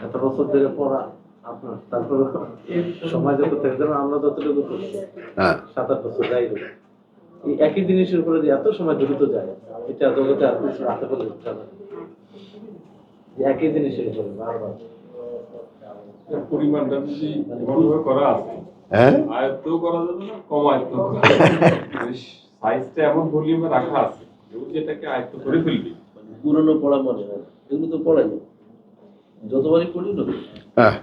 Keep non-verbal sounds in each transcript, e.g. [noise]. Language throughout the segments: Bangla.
এত বছর ধরে পড়া আপনার তারপর সময় যত থেকে ধরুন আমরা যতটুকু হ্যাঁ। সাত আট বছর যাই এই একই জিনিসের উপরে এত সময় দ্রুত যায় এটা জগতে আর কিছু আশা করে যাবে না। যে একই জিনিসের উপরে বারবার। পরিমাণটা যদি করা আছে। হ্যাঁ? আয়ত্তও করা যাবে না কম আয়ত্ত করা সাইজটা [laughs] এমন ভলিউমে রাখা আছে যেটাকে আয়ত্ত করে ফেলবে। পুরনো পড়া মনে হয়। এগুলো তো পড়াই না যতবারই পড়ি না হ্যাঁ।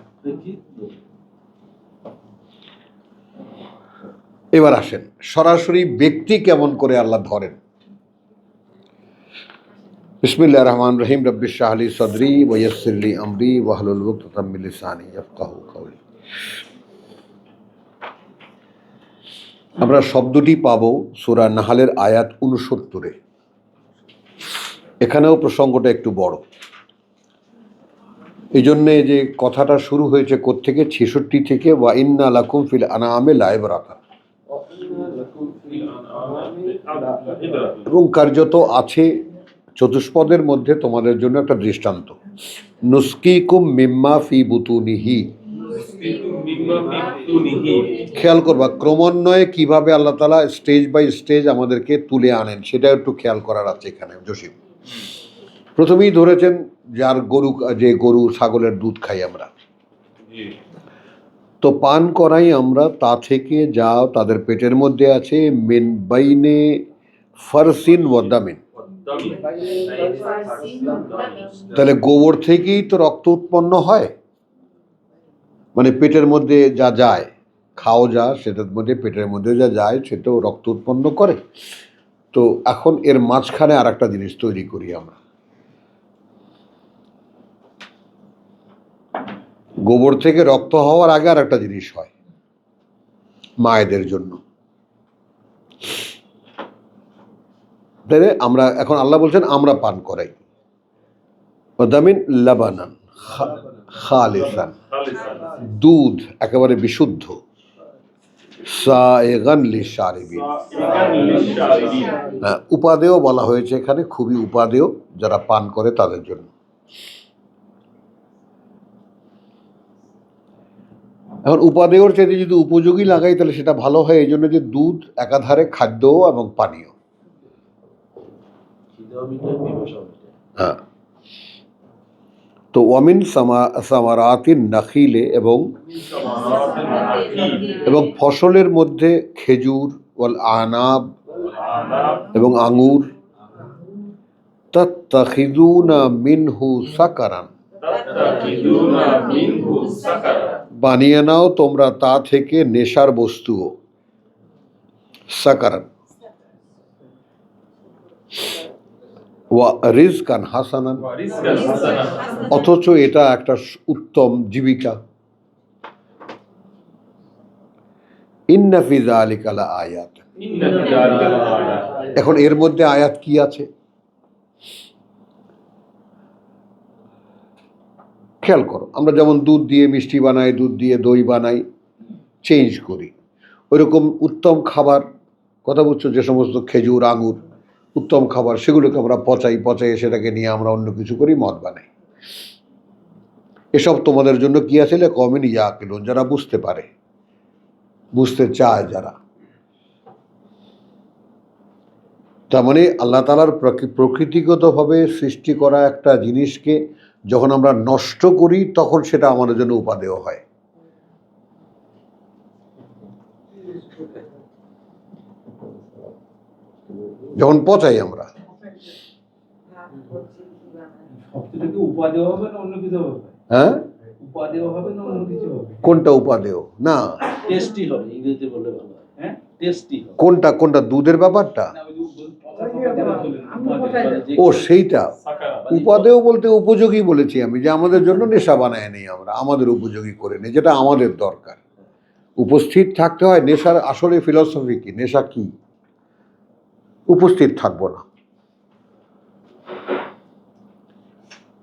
এবার আসেন সরাসরি ব্যক্তি কেমন করে আল্লাহ ধরেন? বিসমিল্লাহ রহমান রহিম রব্বি শাহলি সদরি ওয়াসিরলি আমরি ওয়াহলুল উকতাম লিসানি ইয়াফকাহু কাওলি। আমরা শব্দটি পাব সূরা নাহালের আয়াত উনসত্তরে এখানেও প্রসঙ্গটা একটু বড়। এই জন্যে যে কথাটা শুরু হয়েছে কোত্থেকে, ছেষট্টি থেকে, ওয়া ইন্না লাকুম ফিল আনামে লাইবরাতা এবং কার্যত আছে চতুষ্পদের মধ্যে তোমাদের জন্য একটা দৃষ্টান্ত। নুস্কিকুম মিম্মা ফি বুতুনিহি। খেয়াল করবা, ক্রমান্বয়ে কীভাবে আল্লাহ তালা স্টেজ বাই স্টেজ আমাদেরকে তুলে আনেন, সেটা একটু খেয়াল করার আছে এখানে, জসিম। প্রথমেই ধরেছেন যার গরু যে গরু ছাগলের দুধ খাই আমরা। তো পান করাই আমরা তা থেকে যা তাদের পেটের মধ্যে আছে মেন বাইনে ফারসিন ওয়াদামিন তাহলে গোবর থেকেই তো রক্ত উৎপন্ন হয়। মানে পেটের মধ্যে যা যায় খাও যা সেটার মধ্যে পেটের মধ্যে যা যায় সেটাও রক্ত উৎপন্ন করে। তো এখন এর মাঝখানে আর একটা জিনিস তৈরি করি আমরা। গোবর থেকে রক্ত হওয়ার আগে আর একটা জিনিস হয় মায়েদের জন্য। তাহলে আমরা এখন আল্লাহ বলছেন আমরা পান করাই। ওদামিন লাবানান খালিসান। দুধ একেবারে বিশুদ্ধ। হ্যাঁ, উপাদেয় বলা হয়েছে এখানে খুবই উপাদেয় যারা পান করে তাদের জন্য। এখন উপাদেয়র চাইতে যদি উপযোগী লাগাই তাহলে সেটা ভালো হয়। এই জন্য যে দুধ একাধারে খাদ্য এবং পানীয়। হ্যাঁ। তো ওয়ামিন সামা সামারাতিন নাখিলে এবং এবং ফসলের মধ্যে খেজুর ওয়াল আনাব এবং আঙুর। তাত্তাখিদুনা মিনহু সাকারান। বানিয়ে নাও তোমরা তা থেকে নেশার বস্তুও। সাকারান। ওয়া রিজকান হাসানান। অথচ এটা একটা উত্তম জীবিকা। ইন্নাফিজা আলিকালা আয়াত। এখন এর মধ্যে আয়াত কি আছে? খেয়াল করো, আমরা যেমন দুধ দিয়ে মিষ্টি বানাই, দুধ দিয়ে দই বানাই চেঞ্জ করি। ওইরকম উত্তম খাবার, কথা বুঝছ যে সমস্ত খেজুর, আঙুর, উত্তম খাবার, সেগুলোকে আমরা পচাই পচাই সেটাকে নিয়ে আমরা অন্য কিছু করি, মদ বানাই। এসব তোমাদের জন্য কি আছে কমেন? ইয়া কিলুন যারা বুঝতে পারে। বুঝতে চায় যারা। তার মানে আল্লাহ তালার প্রকৃতিগতভাবে সৃষ্টি করা একটা জিনিসকে যখন আমরা নষ্ট করি তখন সেটা আমাদের জন্য উপাদেয় হয়। যখন পচাই আমরা। সবচেয়ে কি উপাদেয় হবে না অন্য কিছু হবে? হ্যাঁ? উপাদেয় হবে না অন্য কিছু হবে? কোনটা উপাদেয়? না। টেস্টি হবে ইংরেজিতে বললে ভালো হ্যাঁ। টেস্টি কোনটা কোনটা দুধের ব্যাপারটা? ও সেইটা। উপাদেয় বলতে উপযোগী বলেছি আমি যে আমাদের জন্য নেশা বানায় নেই আমরা আমাদের উপযোগী করে নিই যেটা আমাদের দরকার। উপস্থিত থাকতে হয় নেশার আসলে ফিলসফি কি নেশা কি? উপস্থিত থাকব না।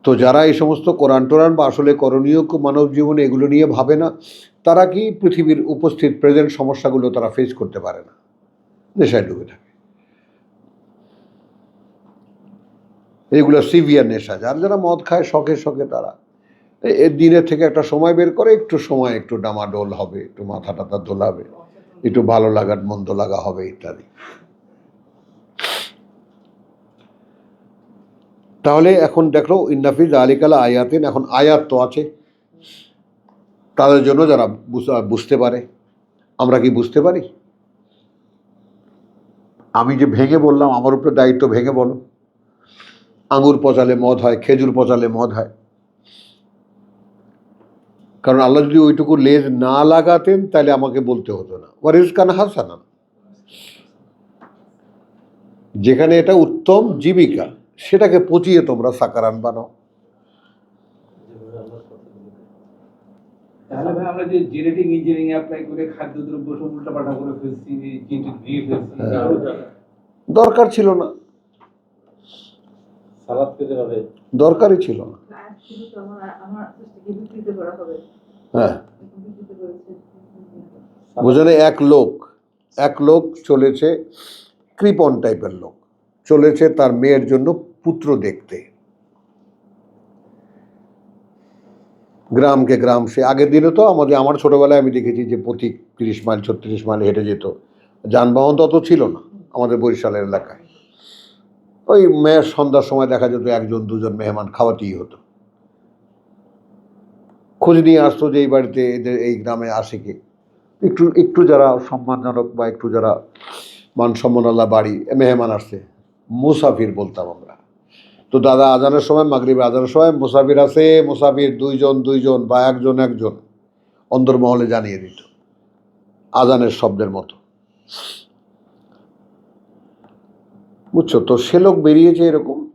তো যারা এই সমস্ত কোরআন টোরান বা আসলে করণীয় মানব জীবনে এগুলো নিয়ে ভাবে না তারা কি পৃথিবীর উপস্থিত প্রেজেন্ট সমস্যাগুলো তারা ফেস করতে পারে না? নেশায় ডুবে থাকে। এগুলো সিভিয়ার নেশা, যার যারা মদ খায় শখে শখে তারা। এর দিনের থেকে একটা সময় বের করে, একটু সময় একটু ডামাডোল হবে, একটু মাথা টাথা দোলাবে, একটু ভালো লাগার, মন্দ লাগা হবে ইত্যাদি। তাহলে এখন দেখো ইন্নাফিজ আলিকালা আয়াতিন, এখন আয়াত তো আছে। তাদের জন্য যারা বুঝ- বুঝতে পারে, আমরা কি বুঝতে পারি? আমি যে ভেঙে বললাম, আমার উপরে দায়িত্ব ভেঙে বলো। আঙুর পচালে মদ হয় খেজুর পচালে মদ হয় কারণ আল্লাহ যদি ওইটুকু লেজ না লাগাতেন তাহলে আমাকে বলতে হতো না ওয়ারিস কান হাসানা যেখানে এটা উত্তম জীবিকা সেটাকে পচিয়ে তোমরা সাকারান বানাও। তাহলে ভাই আমরা যে জেনেটিক ইঞ্জিনিয়ারিং অ্যাপ্লাই করে খাদ্যদ্রব্য সব উল্টাপাল্টা করে ফেলছি জিনটিক দিয়ে ফেলছি হ্যাঁ। দরকার ছিল না সালাদকে যেভাবে দরকারই ছিল না। হ্যাঁ। বুঝলেন এক লোক এক লোক চলেছে কৃপন টাইপের লোক। চলেছে তার মেয়ের জন্য পুত্র দেখতে। গ্রামকে গ্রাম সে আগের দিনে তো আমাদের আমার ছোটবেলায় আমি দেখেছি যে প্রতি তিরিশ মাইল ছত্রিশ মাইল হেঁটে যেত। যানবাহন তো অত ছিল না আমাদের বরিশালের এলাকায়। ওই মেয়ের সন্ধ্যার সময় দেখা যেত একজন, দুজন মেহমান খাওয়াতেই হতো। খোঁজ নিয়ে আসতো যে এই বাড়িতে এদের, এই গ্রামে আসে কে। একটু একটু যারা সম্মানজনক বা একটু যারা মান সম্মানাল্লাহ বাড়ি, মেহমান আসছে, মুসাফির বলতাম আমরা। তো দাদা আজানের সময় মাগরিবে আজানের সময় মুসাফির আছে, মুসাফির দুইজন দুইজন বা একজন একজন অন্দরমহলে জানিয়ে দিত। আজানের শব্দের মতো। বুঝছ? তো সে লোক বেরিয়েছে এরকম।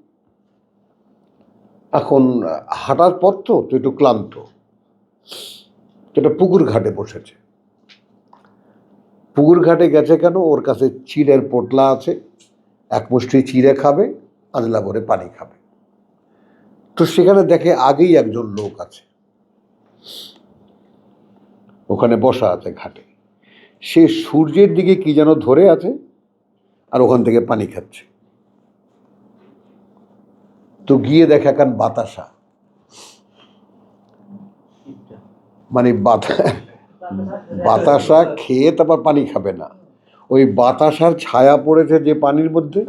এখন হাঁটার পর তো তো একটু ক্লান্ত। এটা পুকুর ঘাটে বসেছে। পুকুর ঘাটে গেছে কেন? ওর কাছে চিড়ের পোটলা আছে। এক মুষ্টি চিড়ে খাবে আজলা ভরে পানি খাবে। তো সেখানে দেখে আগেই একজন লোক আছে। ওখানে বসা আছে ঘাটে। সে সূর্যের দিকে কি যেন ধরে আছে, আর ওখান থেকে পানি খাচ্ছে। তো গিয়ে দেখা এখন বাতাসা। মানে বাতা, বাতাসা খেয়ে তারপর পানি খাবে না। ওই বাতাসার ছায়া পড়েছে যে পানির মধ্যে।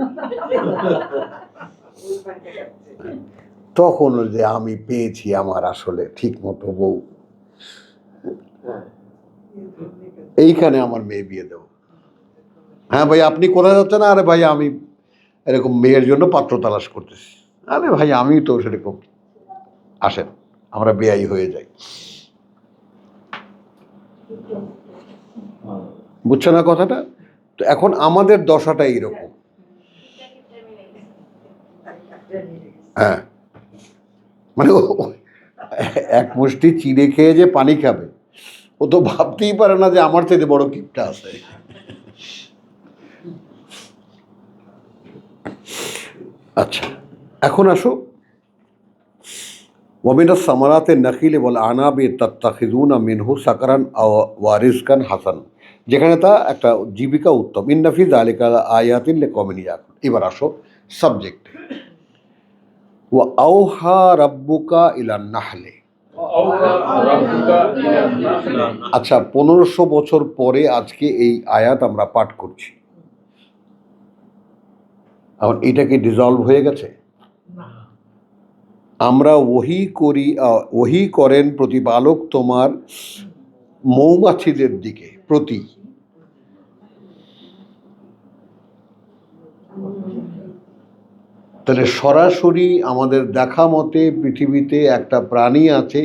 তখন যে আমি পেয়েছি আমার আসলে ঠিক মতো বউ। এইখানে আমার মেয়ে বিয়ে দেবো। হ্যাঁ ভাই, আপনি কোথায় যাচ্ছেন? আরে ভাই, আমি এরকম মেয়ের জন্য পাত্র তালাশ করতেছি। আরে ভাই, আমি তো সেরকম। আসেন, আমরা বেয়াই হয়ে যাই। বুঝছ না কথাটা? তো এখন আমাদের দশাটা এইরকম। হ্যাঁ। মানে এক মুষ্টি চিড়ে খেয়ে যে পানি খাবে, ও তো ভাবতেই পারে না যে আমার থেকে বড় কিপটা আছে। আচ্ছা। এখন আসো। ওমিনা সামারাতে নকিল বল আনাবে তত্তাখিদুনা মিনহু সাকারান ওয়ারিসকান হাসান। যেখানে তা একটা জীবিকা উত্তম। ইন্নাফিজ আলিকা আয়াতিন লে কমিনিয়া এবার আসো সাবজেক্ট ও আউহা রাব্বুকা ইলা নাহলে। আচ্ছা পনেরোশো বছর পরে আজকে এই আয়াত আমরা পাঠ করছি। এখন এটা কি ডিজলভ হয়ে গেছে? আমরা ওহি করি ওহি করেন প্রতিপালক তোমার মৌমাছিদের দিকে, প্রতি। তাহলে সরাসরি আমাদের দেখা মতে পৃথিবীতে একটা প্রাণী আছে,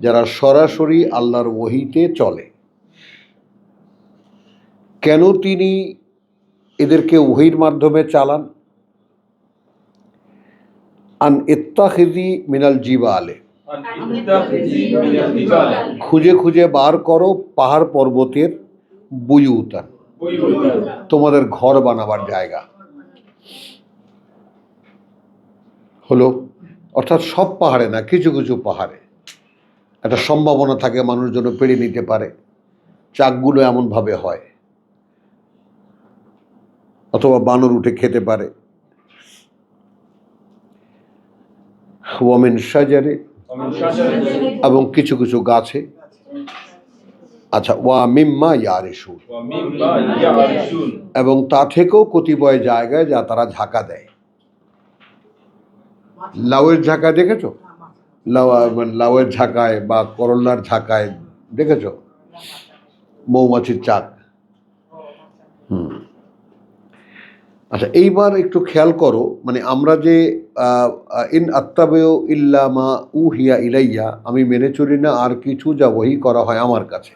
যারা সরাসরি আল্লাহর ওহিতে চলে। কেন তিনি এদেরকে ওহির মাধ্যমে চালান? আন ইত্তাখিজি মিনাল জিবালে। খুঁজে খুঁজে বার করো পাহাড় পর্বতের বুয়ুতান। তোমাদের ঘর বানাবার জায়গা। হলো অর্থাৎ সব পাহাড়ে না কিছু কিছু পাহাড়ে। একটা সম্ভাবনা থাকে মানুষ যেন পেরে নিতে পারে। চাকগুলো এমনভাবে হয়। অথবা বানর উঠে খেতে পারে। ওমেন সাজারে এবং কিছু কিছু গাছে। আচ্ছা ওয়া মিম্মা ইয়ারেসুন এবং তা থেকেও কতিপয় জায়গায় যা তারা ঝাঁকা দেয়। লাউয়ের ঝাঁকা দেখেছ? লাউ মানে লাউয়ের ঝাঁকায় বা করল্লার ঝাঁকায় দেখেছ? মৌমাছির চাক। আচ্ছা এইবার একটু খেয়াল করো মানে আমরা যে ইন আত্তাবেও ইল্লামা উ হিয়া ইলাইয়া, আমি মেনে চলি না, আর কিছু যা ওহি করা হয় আমার কাছে।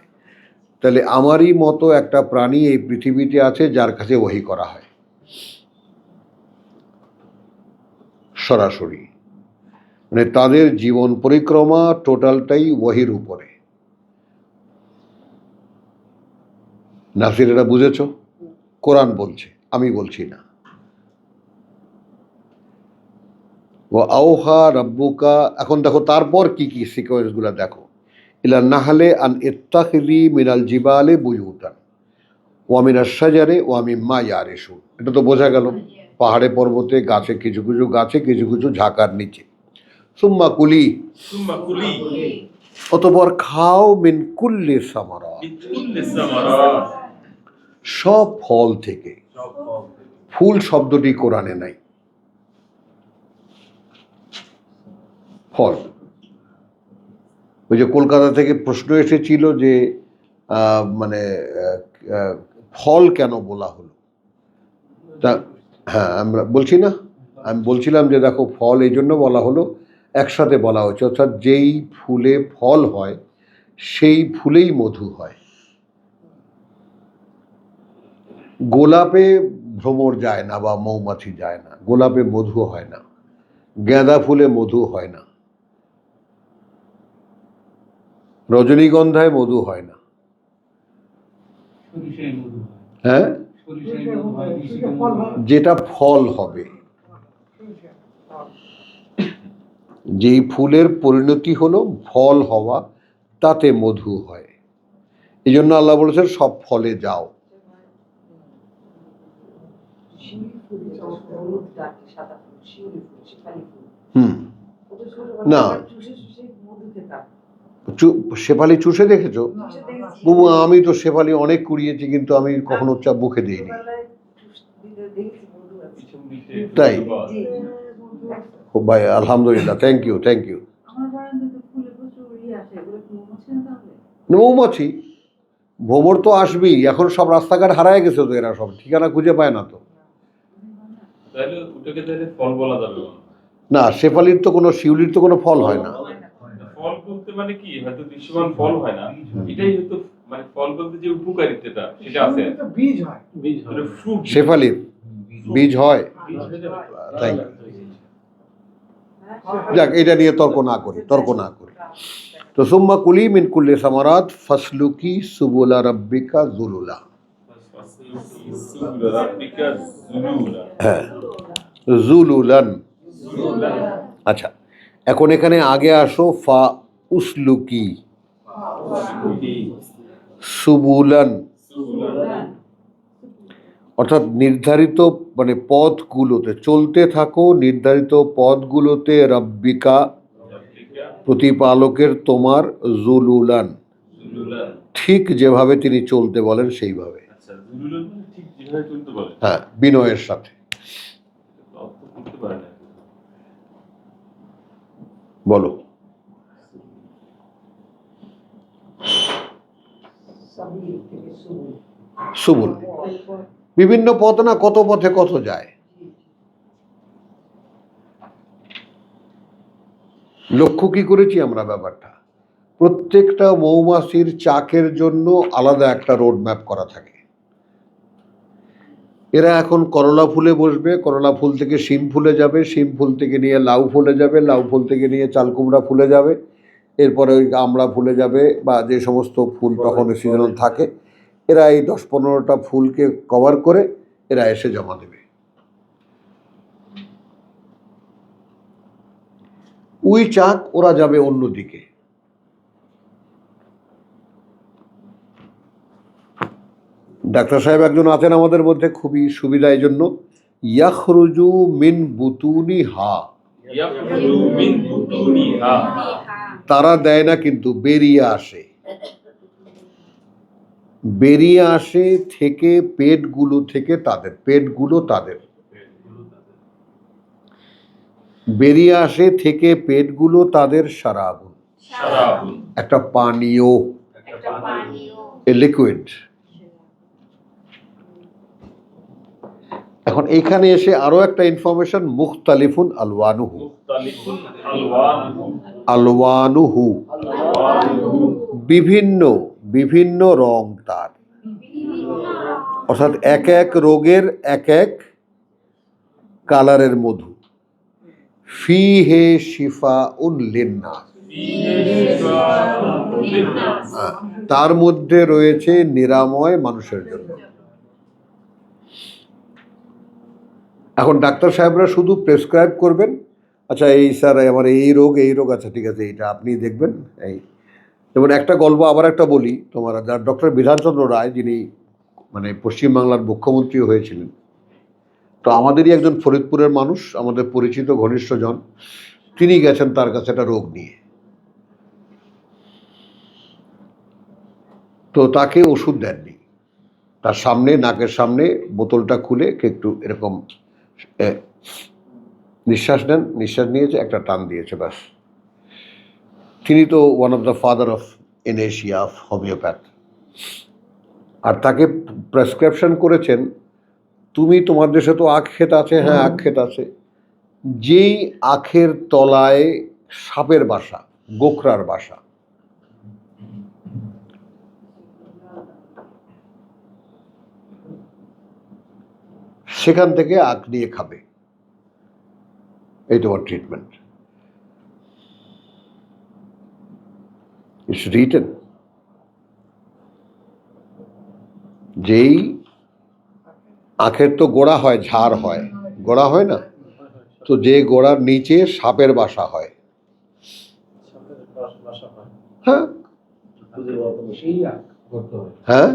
তাহলে আমারই মতো একটা প্রাণী এই পৃথিবীতে আছে, যার কাছে ওহি করা হয়। সরাসরি। মানে তাদের জীবন পরিক্রমা টোটালটাই ওহির উপরে। নাসির এটা বুঝেছ? কোরআন বলছে, আমি বলছি না। ও আওহা রব্বুকা এখন দেখো তারপর কি কি সিকোয়েন্সগুলো দেখো। ইলা নাহলে আন ইত্তাখলি মিনাল জিবালে বুজুতান ওয়ামিনা সাজারে ওয়ামি মা ইয়ারেসু এটা তো বোঝা গেল পাহাড়ে পর্বতে গাছে কিছু কিছু গাছে কিছু কিছু ঝাঁকার নিচে। সুম্মা কুলি। অতপর খাও মিন কুল্লে সামারা। সব ফল থেকে। ফুল শব্দটি কোরআনে নাই। ফল ওই যে কলকাতা থেকে প্রশ্ন এসেছিল যে মানে ফল কেন বলা হলো? তা হ্যাঁ আমরা বলছি না? আমি বলছিলাম যে, দেখো, ফল এই জন্য বলা হলো, একসাথে বলা হচ্ছে অর্থাৎ যেই ফুলে ফল হয়, সেই ফুলেই মধু হয়। গোলাপে ভ্রমর যায় না বা মৌমাছি যায় না। গোলাপে মধু হয় না। গাঁদা ফুলে মধু হয় না। রজনীগন্ধায় মধু হয় না। হয়। যেটা ফল হবে। যেই ফুলের পরিণতি হলো ফল হওয়া তাতে মধু হয়। এই জন্য আল্লাহ বলেছেন সব ফলে যাও। হুম। না। আমরা চুষে চুষে মধু খেতাম চু- শেফালি চুষে দেখেছ? বুবু আমি তো শেফালি অনেক কুড়িয়েছি কিন্তু আমি কখনো চা মুখে দিইনি। তাই? ও ভাই আলহামদুলিল্লাহ থ্যাংক ইউ থ্যাংক ইউ আমার বারান্দাতে ফুলে প্রচুর আসে এগুলো কি মৌমাছি ভ্রমর তো আসবেই এখন সব রাস্তাঘাট হারায় গেছে তো এরা সব ঠিকানা খুঁজে পায় না তো। না শেফালির তো কোনো শিউলির তো কোনো ফল হয় না। বলতে মানে কি? হয়তো দৃশ্যমান ফল হয় না। এটাই হয়তো মানে ফল বলতে যে উপকারিতাটা সেটা আছে। বীজ হয়। বীজ হয়। মানে ফ্রুট শেফালির। বীজ হয়। you. যাক এটা নিয়ে তর্ক না করি তর্ক না করি। তো সুম্মা কুলি মিন কুল্লি সামারাত ফাসলুকি সুবুলা রাব্বিকা জুলুলা। হ্যাঁ জুলুলান। আচ্ছা এখন এখানে আগে আসো ফা উসলুকি। সুবুলান। অর্থাৎ নির্ধারিত মানে পথগুলোতে চলতে থাকো নির্ধারিত পথগুলোতে রব্বিকা প্রতিপালকের তোমার জুলুলান। ঠিক যেভাবে তিনি চলতে বলেন সেইভাবে। আচ্ছা মানে হ্যাঁ বিনয়ের সাথে। বলো। সাবিল। বিভিন্ন পথ না কত পথে কত যায়। লক্ষ্য কি করেছি আমরা ব্যাপারটা? প্রত্যেকটা মৌমাছির চাকের জন্য আলাদা একটা রোড ম্যাপ করা থাকে। এরা এখন করলা ফুলে বসবে, করলা ফুল থেকে শিম ফুলে যাবে, শিম ফুল থেকে নিয়ে লাউ ফুলে যাবে, লাউ ফুল থেকে নিয়ে চালকুমড়া ফুলে যাবে। এরপরে ওই আমড়া ফুলে যাবে বা যে সমস্ত ফুল তখন সিজনাল থাকে এরা এই দশ পনেরোটা ফুলকে কভার করে এরা এসে জমা দেবে। ওই চাক ওরা যাবে অন্যদিকে ডাক্তার সাহেব একজন আছেন আমাদের মধ্যে খুবই সুবিধা এই জন্য ইয়াখরুজু মিন বুতুনি হা। মিন তারা দেয় না কিন্তু বেরিয়ে আসে। বেরিয়ে আসে থেকে পেটগুলো থেকে তাদের পেটগুলো তাদের। বেরিয়ে আসে থেকে পেটগুলো তাদের সারাগুন সারাবুন একটা পানীয়। এ লিকুইড এখন এখানে এসে আরও একটা ইনফরমেশন মুখতালিফুন আলওয়ানুহু। মুখতালিফুন আলওয়ানুহু। আলওয়ানুহু। বিভিন্ন বিভিন্ন রং তার। অর্থাৎ এক এক রোগের এক এক কালারের মধু। ফি হে শিফা লিন্নাস। হ্যাঁ, তার মধ্যে রয়েছে নিরাময় মানুষের জন্য। এখন ডাক্তার সাহেবরা শুধু প্রেসক্রাইব করবেন আচ্ছা এই স্যার আমার এই রোগ এই রোগ আচ্ছা ঠিক আছে, এইটা আপনি দেখবেন, এই। যেমন একটা গল্প আবার একটা বলি, তোমার ডক্টর বিধানচন্দ্র রায় যিনি মানে পশ্চিমবাংলার মুখ্যমন্ত্রী হয়েছিলেন। তো আমাদেরই একজন ফরিদপুরের মানুষ, আমাদের পরিচিত ঘনিষ্ঠজন, তিনি গেছেন তার কাছে একটা রোগ নিয়ে। তো তাকে ওষুধ দেননি। তার সামনে, নাকের সামনে, বোতলটা খুলে, একটু এরকম নিঃশ্বাস নেন নিঃশ্বাস নিয়েছে একটা টান দিয়েছে ব্যাস। তিনি তো one of the father of in Asia of homeopath আর তাকে প্রেসক্রিপশন করেছেন তুমি তোমার দেশে তো আখ ক্ষেত আছে হ্যাঁ আখ ক্ষেত আছে। যেই আখের তলায় সাপের বাসা গোখরার বাসা সেখান থেকে আখ নিয়ে খাবে। এই তোমার ট্রিটমেন্ট ইটস রিটেন যেই আখের তো গোড়া হয়, ঝাড় হয়। গোড়া হয় না? তো যে গোড়ার নিচে সাপের বাসা হয়। হয়। হ্যাঁ?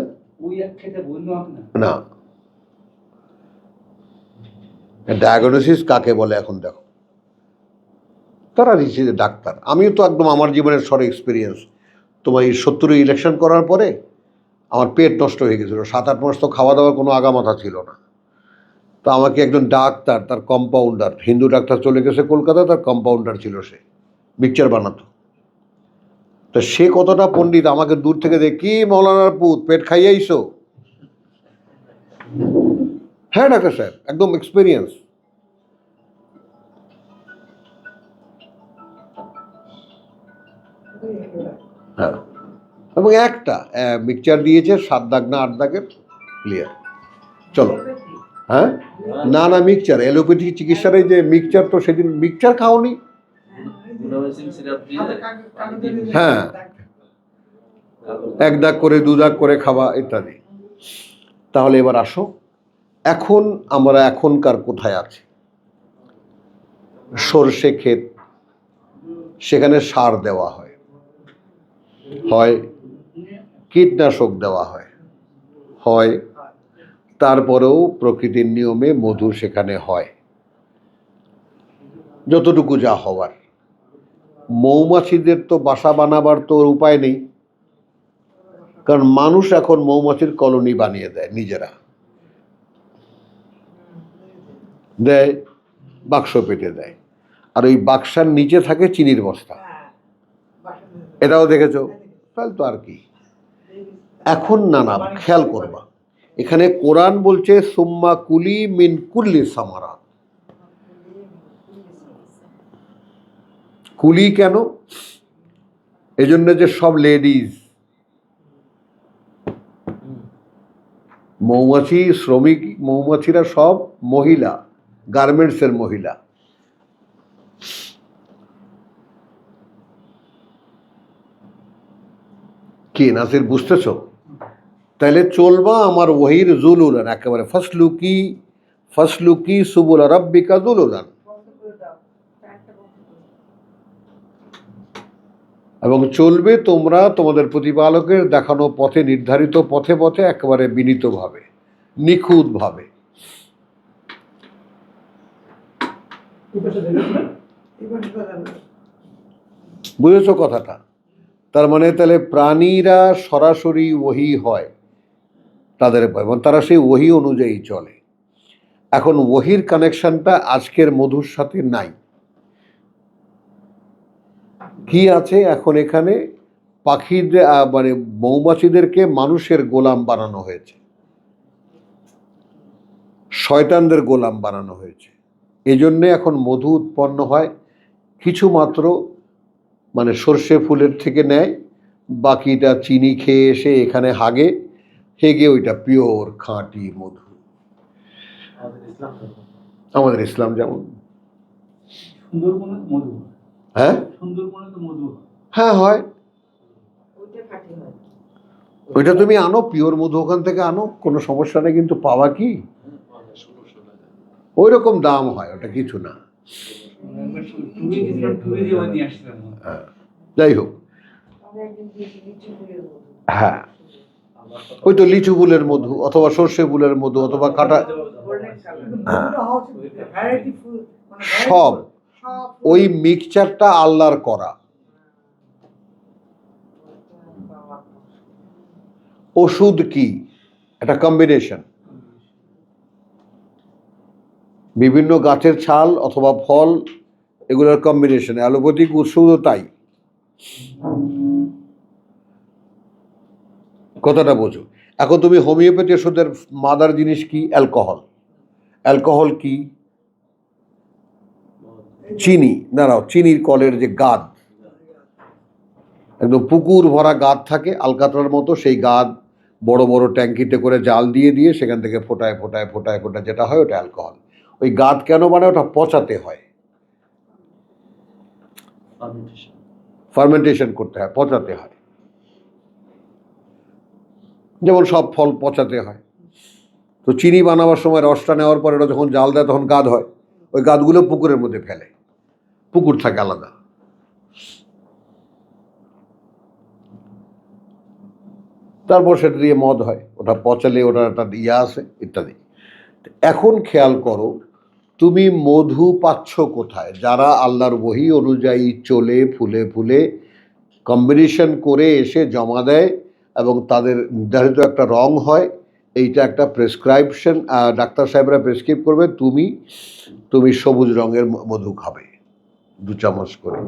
না। ডায়াগনোসিস কাকে বলে এখন দেখো। তারা যে ডাক্তার। আমিও তো একদম আমার জীবনের সর এক্সপিরিয়েন্স তোমার এই সত্তরে ইলেকশন করার পরে আমার পেট নষ্ট হয়ে গেছিল। সাত আট মাস তো খাওয়া দাওয়ার কোনো আগামাথা ছিল না। তো আমাকে একজন ডাক্তার, তার কম্পাউন্ডার হিন্দু ডাক্তার চলে গেছে কলকাতা, তার কম্পাউন্ডার ছিল সে, মিক্সচার বানাতো। তো সে কতটা পণ্ডিত, আমাকে দূর থেকে দেখ, কি মৌলানার পুত, পেট খাইয়াইছো? হ্যাঁ ডাক্তার সাহেব, একদম এক্সপিরিয়েন্স হ্যাঁ। এবং একটা মিক্সচার দিয়েছে, সাত দাগ না আট দাগের ক্লিয়ার চলো। হ্যাঁ? না না মিক্সচার অ্যালোপ্যাথিক চিকিৎসার এই যে মিক্সচার তো সেদিন মিক্সচার খাওনি। হ্যাঁ। এক দাগ করে, দু দাগ করে খাওয়া, ইত্যাদি। তাহলে এবার আসো। এখন আমরা এখনকার কোথায় আছি? সর্ষে ক্ষেত। সেখানে সার দেওয়া হয়। হয় কীটনাশক দেওয়া হয় হয় তারপরেও প্রকৃতির নিয়মে মধু সেখানে হয়। যতটুকু যা হওয়ার। মৌমাছিদের তো বাসা বানাবার তো উপায় নেই। কারণ মানুষ এখন মৌমাছির কলোনি বানিয়ে দেয় নিজেরা। দেয়, বাক্স পেটে দেয়। আর ওই বাক্সার নিচে থাকে চিনির বস্তা। এটাও দেখেছ? তাহলে তো আর কি। এখন না না, খেয়াল করবা। এখানে কোরআন বলছে, সুম্মা কুলি মিন কুল্লি সামারাত। কুলি কেন? এজন্য যে সব লেডিজ। মৌমাছি, শ্রমিক, মৌমাছিরা সব মহিলা, গার্মেন্টসের মহিলা। কি নাসির বুঝতেছো? তাহলে চলবা আমার ওহির জুলুলান একেবারে ফসলুকি ফসলুকি সুবুল রব্বিকা জুলুলান। এবং চলবে তোমরা তোমাদের প্রতিপালকের দেখানো পথে নির্ধারিত পথে পথে একেবারে বিনীতভাবে নিখুঁতভাবে। বুঝেছ কথাটা? তার মানে তাহলে প্রাণীরা সরাসরি ওহি হয় তাদের এবং তারা সেই ওহি অনুযায়ী চলে। এখন ওহির কানেকশনটা আজকের মধুর সাথে নাই। কি আছে এখন এখানে? পাখিদের মানে মৌমাছিদেরকে মানুষের গোলাম বানানো হয়েছে। শয়তানদের গোলাম বানানো হয়েছে। এজন্যে এখন মধু উৎপন্ন হয়। কিছু মাত্র মানে সর্ষে ফুলের থেকে নেয় বাকিটা চিনি খেয়ে এসে এখানে হাগে হেগে ওইটা পিওর খাঁটি মধু। আমাদের ইসলাম যেমন। হয়। হ্যাঁ? সুন্দরবনে তো মধু হয়। হ্যাঁ হয়। ওইটা খাঁটি হয়। ওইটা তুমি আনো পিওর মধু ওখান থেকে আনো কোনো সমস্যা নেই কিন্তু পাওয়া কি? ওই রকম দাম হয় ওটা কিছু না। যাই হোক হ্যাঁ। ওই তো লিচু ফুলের মধু অথবা সর্ষে ফুলের মধু অথবা কাটা সব। ওই মিক্সচারটা আল্লাহর করা। ওষুধ কি? একটা কম্বিনেশন বিভিন্ন গাছের ছাল অথবা ফল, এগুলোর কম্বিনেশন অ্যালোপ্যাথিক ওষুধও তাই। কথাটা বোঝো। এখন তুমি হোমিওপ্যাথি ওষুধের মাদার জিনিস কি? অ্যালকোহল। অ্যালকোহল কি? চিনি। দাঁড়াও চিনির কলের যে গাদ। একদম পুকুর ভরা গাদ থাকে, আলকাতরার মতো, সেই গাদ বড় বড় ট্যাঙ্কিতে করে জাল দিয়ে দিয়ে সেখান থেকে ফোটায় ফোটায় ফোটায় ফোটায়, যেটা হয় ওটা অ্যালকোহল। ওই গাদ কেন মানে ওটা পচাতে হয়? ফার্মেন্টেশন করতে হয় পচাতে হয়। যেমন সব ফল পচাতে হয়। তো চিনি বানাবার সময় রসটা নেওয়ার পরে ওটা যখন জাল দেয় তখন গাদ হয়। ওই গাদগুলো পুকুরের মধ্যে ফেলে। পুকুর থাকে আলাদা। তারপর সেটা দিয়ে মদ হয়। ওটা পচালে ওটা একটা ইয়া আছে ইত্যাদি। এখন খেয়াল করো, তুমি মধু পাচ্ছ কোথায়? যারা আল্লাহর বহি অনুযায়ী চলে, ফুলে ফুলে কম্বিনেশন করে এসে জমা দেয় এবং তাদের নির্ধারিত একটা রং হয়, এইটা একটা প্রেসক্রাইপশন ডাক্তার সাহেবরা প্রেসক্রাইব করবে, তুমি তুমি সবুজ রঙের মধু খাবে, দু চামচ করে।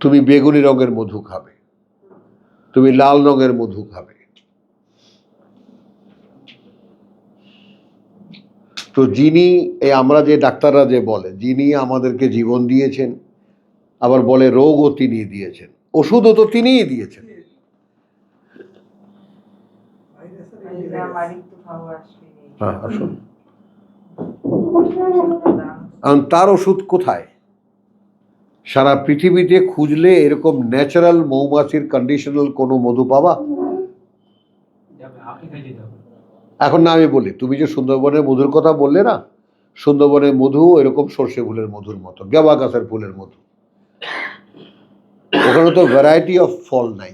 তুমি বেগুনি রঙের মধু খাবে, তুমি লাল রঙের মধু খাবে। তো যিনি এই আমরা যে ডাক্তাররা যে বলে, যিনি আমাদেরকে জীবন দিয়েছেন, আবার বলে রোগও তিনি দিয়েছেন। ওষুধও তো তিনিই দিয়েছেন। হ্যাঁ আসুন। তার ওষুধ কোথায়? সারা পৃথিবীতে খুঁজলে এরকম ন্যাচারাল মৌমাছির কন্ডিশনাল কোনো মধু পাবা? এখন না আমি বলি, তুমি যে সুন্দরবনের মধুর কথা বললে না, সুন্দরবনের মধু এরকম সর্ষে ফুলের মধুর মতো গেবা গাছের ফুলের মধু। ওখানে তো ভ্যারাইটি অফ ফল নাই।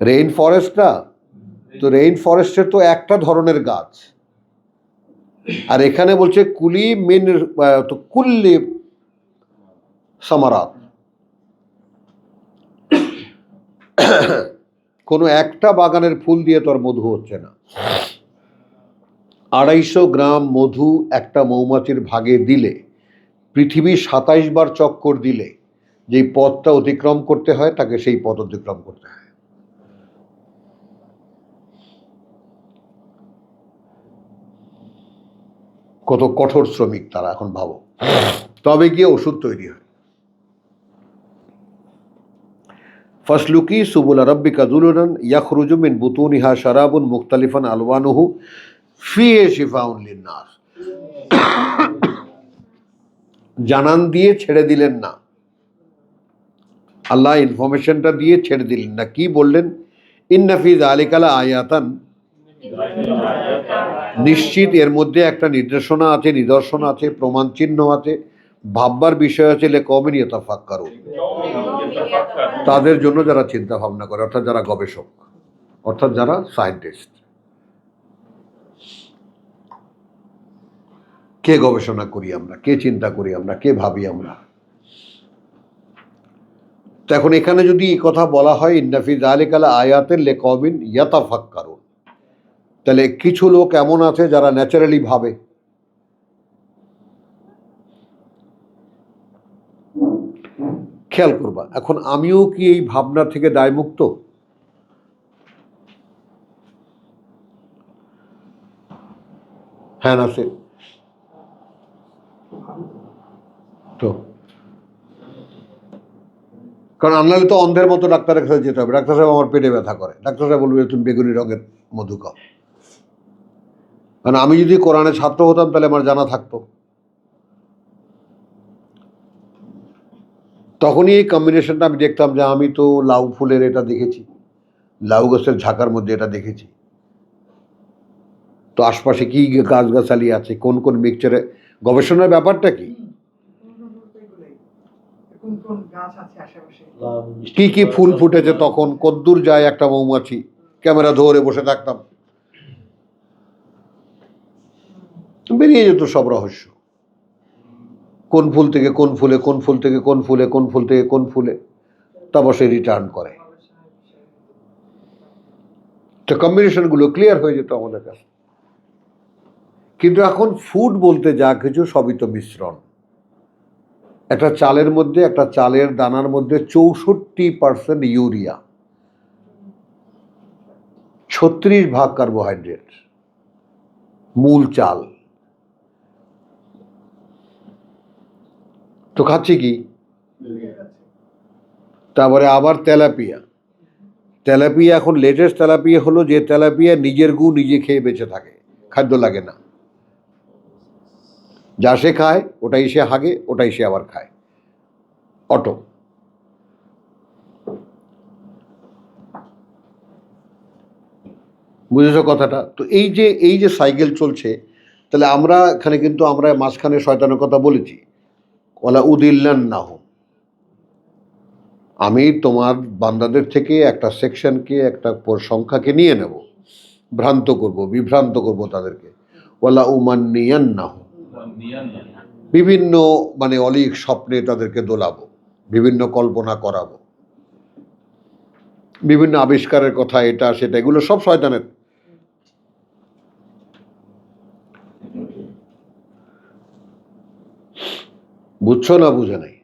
রেইন ফরেস্ট না, তো রেইন ফরেস্টের তো একটা ধরনের গাছ। আর এখানে বলছে কুলি মিন তো কুল্লি সামারাত কোনো একটা বাগানের ফুল দিয়ে তোর মধু হচ্ছে না। আড়াইশো গ্রাম মধু একটা মৌমাছির ভাগে দিলে, পৃথিবী সাতাইশ বার চক্কর দিলে, যেই পথটা অতিক্রম করতে হয়, তাকে সেই পথ অতিক্রম করতে হয়। কত কঠোর শ্রমিক তারা এখন ভাবো। তবে গিয়ে ওষুধ তৈরি হয়। ফসলুকি সুবুল রব্বিকা জুলুরান ইয়াখরুজু মিন বুতুনিহা শারাবুন মুখতালিফান আলওয়ানুহু ফিয়ে শিফাউন লিন্নাস জানান দিয়ে ছেড়ে দিলেন না। আল্লাহ ইনফরমেশনটা দিয়ে ছেড়ে দিলেন না। কি বললেন? ইন্নাফিজ আলিকালা আয়াতান। নিশ্চিত এর মধ্যে একটা নির্দেশনা আছে, নিদর্শন আছে, প্রমাণ চিহ্ন আছে। ভাববার বিষয় আছে লে কমিন ইয়তাফাক্কারু তাদের জন্য যারা চিন্তা ভাবনা করে, অর্থাৎ যারা গবেষক, অর্থাৎ যারা সায়েন্টিস্ট। কে গবেষণা করি আমরা? কে চিন্তা করি আমরা? কে ভাবি আমরা? তো এখন এখানে যদি এই কথা বলা হয় ইন্নাফিজ আলিকালা আয়াতের লেকবিন ইয়াতাফাক্কারুন তাহলে কিছু লোক এমন আছে যারা ন্যাচারালি ভাবে। খেয়াল করবা। এখন আমিও কি এই ভাবনা থেকে দায়মুক্ত? হ্যাঁ নাসির। তো। কারণ আনলে তো অন্ধের মতো ডাক্তারের কাছে যেতে হবে। ডাক্তার সাহেব আমার পেটে ব্যথা করে। ডাক্তার সাহেব বলবে, তুমি বেগুনি রঙের মধু খাও। কারণ আমি যদি কোরআনে ছাত্র হতাম, তাহলে আমার জানা থাকতো। তখনই এই কম্বিনেশনটা আমি দেখতাম যে আমি তো লাউ ফুলের এটা দেখেছি লাউ গাছের ঝাঁকার মধ্যে এটা দেখেছি। তো আশপাশে কি গাছগাছালি আছে কোন কোন মিক্সচারে গবেষণার ব্যাপারটা কি? কোন কোন গাছ আছে আশেপাশে? লাভ, মিষ্টি কি কি ফুল ফুটেছে তখন কদ্দূর যায় একটা মৌমাছি ক্যামেরা ধরে বসে থাকতাম। বেরিয়ে যেত সব রহস্য। কোন ফুল থেকে কোন ফুলে, কোন ফুল থেকে কোন ফুলে, কোন ফুল থেকে কোন ফুলে তারপর সে রিটার্ন করে। তো কম্বিনেশনগুলো ক্লিয়ার হয়ে যেত আমাদের কাছে। কিন্তু এখন ফুড বলতে যা কিছু সবই তো মিশ্রণ। একটা চালের মধ্যে, একটা চালের দানার মধ্যে চৌষট্টি পার্সেন্ট ইউরিয়া ছত্রিশ ভাগ কার্বোহাইড্রেট মূল চাল। তো খাচ্ছি কি? তারপরে আবার তেলাপিয়া। তেলাপিয়া এখন লেটেস্ট তেলাপিয়া হলো যে তেলাপিয়া নিজের গু নিজে খেয়ে বেঁচে থাকে, খাদ্য লাগে না। যা সে খায়, ওটাই সে হাগে, ওটাই সে আবার খায়। অটো। বুঝেছ কথাটা? তো এই যে এই যে সাইকেল চলছে, তাহলে আমরা এখানে কিন্তু আমরা মাঝখানে শয়তানের কথা বলেছি। ওলা উদিল্লান না হোক আমি তোমার বান্দাদের থেকে একটা সেকশনকে, একটা সংখ্যাকে নিয়ে নেব, ভ্রান্ত করব, বিভ্রান্ত করব তাদেরকে। ওলা উমান্নিয়ান না হোক বিভিন্ন মানে অলিক স্বপ্নে তাদেরকে দোলাবো, বিভিন্ন কল্পনা করাবো। বিভিন্ন আবিষ্কারের কথা, এটা, সেটা, এগুলো সব শয়তানের বুঝছ না বুঝে নাই?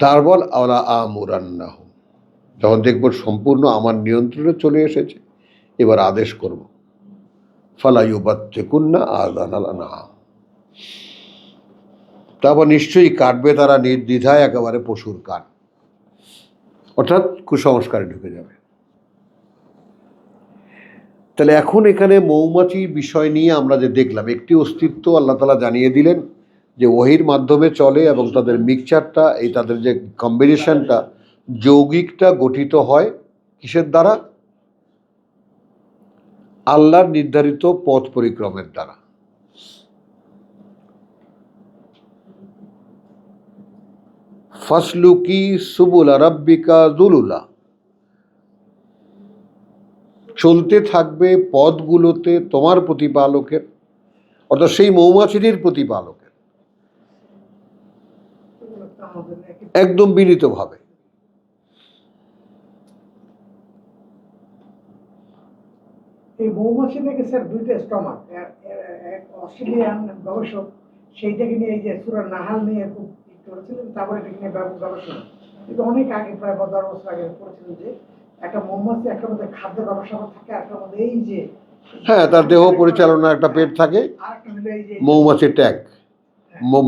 তারপর আওলা আমুরান্নাহ যখন দেখব সম্পূর্ণ আমার নিয়ন্ত্রণে চলে এসেছে, এবার আদেশ করব। ফালাইবাত্তে কুন্না আদান আলানা তারপর নিশ্চয়ই কাটবে তারা নির্দ্বিধায় একেবারে পশুর কাঠ অর্থাৎ কুসংস্কারে ঢুকে যাবে। তাহলে এখন এখানে মৌমাছির বিষয় নিয়ে আমরা যে দেখলাম, একটি অস্তিত্ব আল্লাহ তালা জানিয়ে দিলেন যে ওহির মাধ্যমে চলে এবং তাদের মিক্সচারটা এই তাদের যে কম্বিনেশনটা যৌগিকটা গঠিত হয় কিসের দ্বারা? আল্লাহর নির্ধারিত পথ পরিক্রমের দ্বারা। ফসলুকি সুবুলা রব্বিকা জুলুলা চলতে থাকবে পথগুলোতে তোমার প্রতিপালকের, অর্থাৎ সেই মৌমাছিটির প্রতিপালকের এগুলো তো আমাদের একই একদম বিনীতভাবে। এই মৌমাছি থেকে স্যার দুইটা স্টমাক এক অস্ট্রেলিয়ান গবেষক সেইটাকে নিয়ে এই যে সুরা নাহাল নিয়ে খুব করেছিলেন তারপরে এটাকে নিয়ে গবেষণা। কিন্তু অনেক আগে প্রায় বা দশ বছর আগে করেছিলেন যে একটা মৌমাছি একটা মধ্যে খাদ্য গবেষণা থাকে একটা মধ্যে এই যে হ্যাঁ তার দেহ পরিচালনা একটা পেট থাকে আরেকটা এই যে মৌমাছির ট্যাঙ্ক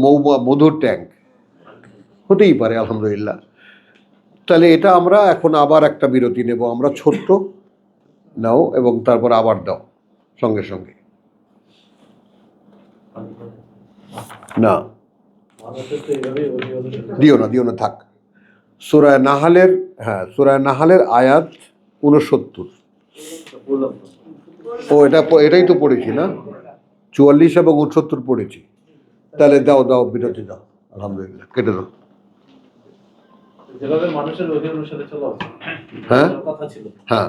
মৌ মধুর ট্যাঙ্ক। হতেই পারে, আলহামদুলিল্লাহ। তাহলে এটা আমরা এখন আবার একটা বিরতি নেব, আমরা ছোট্ট নাও এবং তারপর আবার দাও, সঙ্গে সঙ্গে। না। দিও না দিও না, থাক। সুরায় নাহালের হ্যাঁ সুরায় নাহালের আয়াত উনসত্তর ও, এটা এটাই তো পড়েছি না? চুয়াল্লিশ এবং উনসত্তর পড়েছি। তাহলে দাও দাও, বিরতি দাও। আলহামদুলিল্লাহ, কেটে দাও। যেভাবে মানুষের ওই অনুসারে চলা হ্যাঁ। কথা ছিল। হ্যাঁ।